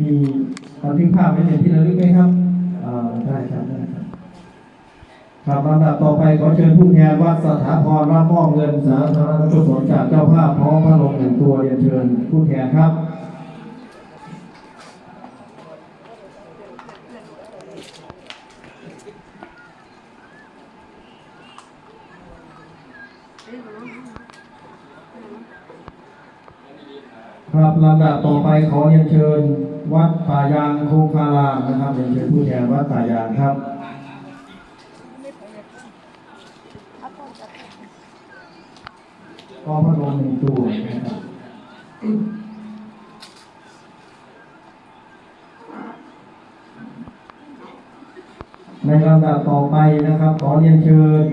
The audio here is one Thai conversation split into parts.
มีบันทึกภาพไว้เป็นที่ระลึกไหมครับได้ครับได้ครับครับลำดับต่อไปขอเชิญผู้แทนวัดสถาพรรับมอบเงินสาธารณกุศลจากเจ้าภาพพร้อมพระลงหนึ่งตัวเรียนเชิญผู้แทนครับครับลำดับต่อไปขอเรียนเชิญ วัดป่ายางคงคารามนะครับเรียนเชิญผู้แทนวัดป่ายางครับก็พระลงหนึ่งตัวนะครับในลำดับต่อไปนะครับ ขอเรียนเชิญ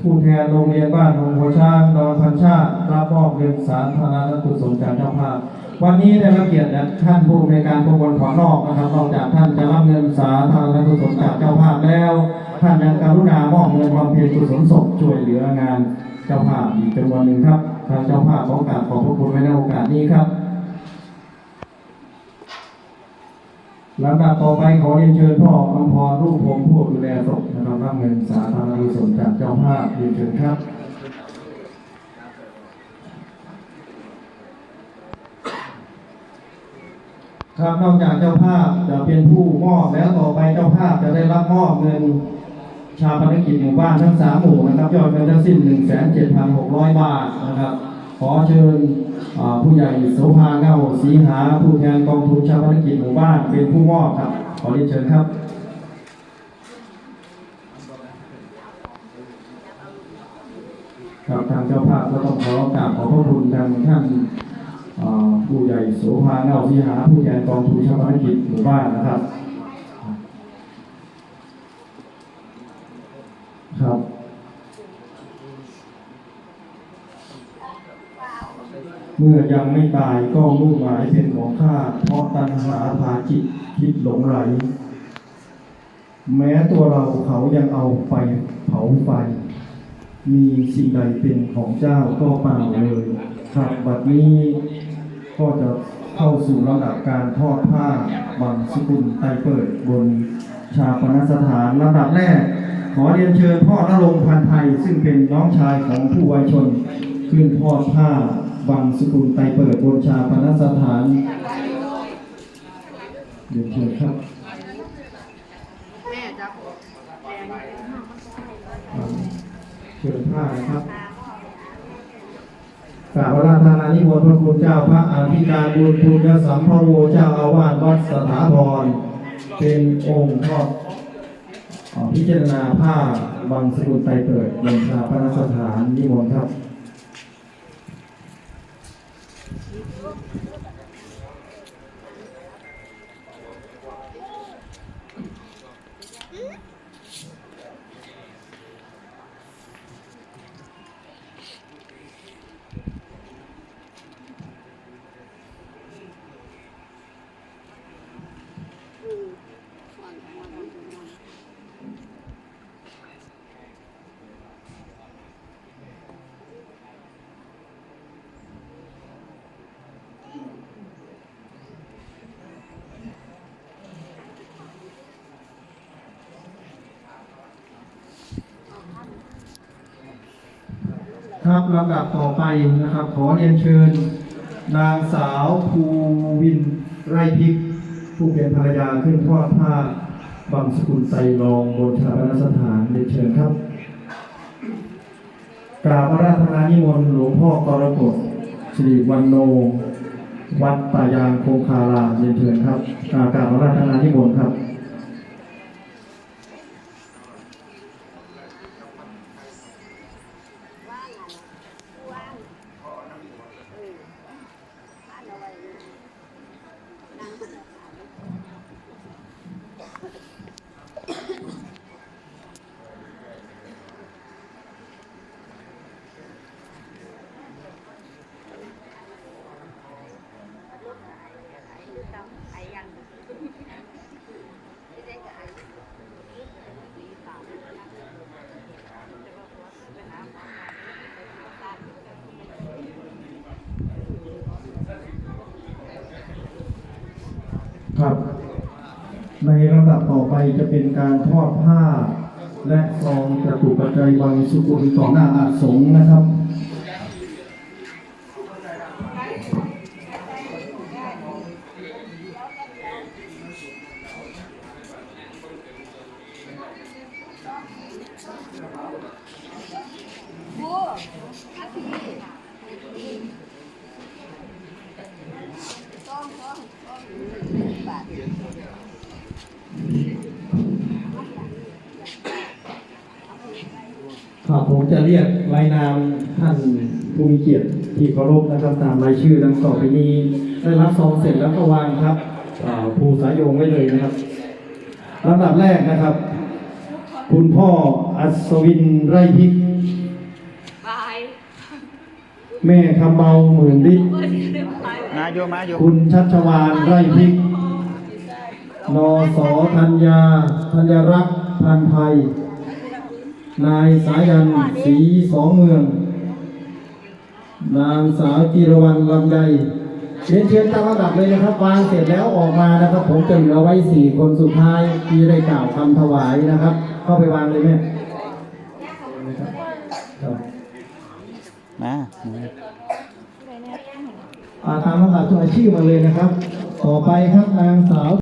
ผู้แทนโรงเรียนบ้านหงหัวช้างดอนพันชาติรับมอบเงินสาธารณกุศลจากเจ้าภาพ วันนี้ได้รับเกียรติจากท่านผู้ในการประมวลขอนอกนะครับนอกจากท่านจะรับเงินสาธารณกุศลจากเจ้าภาพแล้ว ท่านยังกรุณามอบเงินความเพียรกุศลศพช่วยเหลืองานเจ้าภาพอีกจำนวนหนึ่งครับทางเจ้าภาพขอกาบขอบพระคุณไว้ในโอกาสนี้ครับหลำดับต่อไปขอเรียนเชิญพ่ออมพรรูปพงผู้ดูแลศพนะครับรับเงินสาธารณกุศลจากเจ้าภาพเรียนเชิญครับ ครับนอกจากเจ้าภาพจะเป็นผู้มอบแล้วต่อไปเจ้าภาพจะได้รับมอบเงินชาปนกิจหมู่บ้านทั้งสามหมู่นะครับยอดเงินทั้งสิ้น1 7 6 0 0บาทนะครับ ขอเชิญผู้ใหญ่โสภาเงาสีหาผู้แทนกองทุนชาปนกิจหมู่บ้านเป็นผู้มอบครับ ขอเรียนเชิญครับครับทางเจ้าภาพก็ต้องขอกราบขอบพระคุณทางท่าน ผู้ใหญ่โสภาเงาสีหา ผู้แทนกองทุนชาปนกิจหมู่บ้านนะครับ ครับเมื่อยังไม่ตายก็มุ่งหมายเป็นของข้า เพราะตัณหาพาจิตคิดหลงไหล แม้ตัวเราเขายังเอาไฟเผาไฟ มีสิ่งใดเป็นของเจ้าก็เปล่าเลย ครับบัดนี้ก็จะเข้าสู่ระดับการทอดผ้าบังสกุลไตเปิดบนชาปนสถานระดับแรก ขอเรียนเชิญพ่อณรงพันไทย ซึ่งเป็นน้องชายของผู้วัยชน ขึ้นทอดผ้าบังสกุลไตเปิดบนชาปนสถานเรียนเชิญครับแม่จับเชิญผ้านะครับ กราบราธานานิมนต์พระคุณเจ้าพระอภิการบุญภูมิสัมภโวเจ้าอาวาสวัดสถาพรเป็นองค์ทอดพิจารณาผ้าบางสกุลไตเปิดบนชาพนสถานนิมนต์ครับ ครับลำดับต่อไปนะครับ ขอเรียนเชิญ นางสาวภูวินไรพิกผู้เป็นภรรยาขึ้นทอดผ้าบังสกุลไตรรองบนชาปนสถานเรียนเชิญครับกราบพระราชนานิมนต์หลวงพ่อกรกฎสิริวันโน วัดป่ายางคงคารามเรียนเชิญครับอ่ากราบพระราชนานิมนต์ครับ ไอ้ยัง ในลำดับต่อไปจะเป็นการทอดผ้า และซองจตุปัจจัยบางสุกุลต่อหน้าอาสงนะครับ ครับผมจะเรียกรายนามท่านผู้มีเกียรติที่เคารพนะครับตามรายชื่อดังต่อไปนี้ได้รับซองเสร็จแล้วก็วางครับอ่าภูสายโยงไว้เลยนะครับลำดับแรกนะครับ คุณพ่ออัศวินไร่พริกบายแม่คำเมาหมื่นฤทธิ์เปิดเดือนไปมาโยมาโยคุณชัชวานไร่พริก นอสอธัญญาธัญรักษ์พันไทย นายสายันศรีสองเมือง นางสาวจิรวรรณลำไยเรียนเชิญตามลำดับเลยนะครับวางเสร็จแล้วออกมานะครับ ผมจะเหลือไว้สี่คนสุดท้ายที่ได้กล่าวคำถวายนะครับ เข้าไปวางเลยแม่ครับมาอ่าตามลำดับตัวอาชีพมาเลยนะครับ ต่อไปครับนางสาว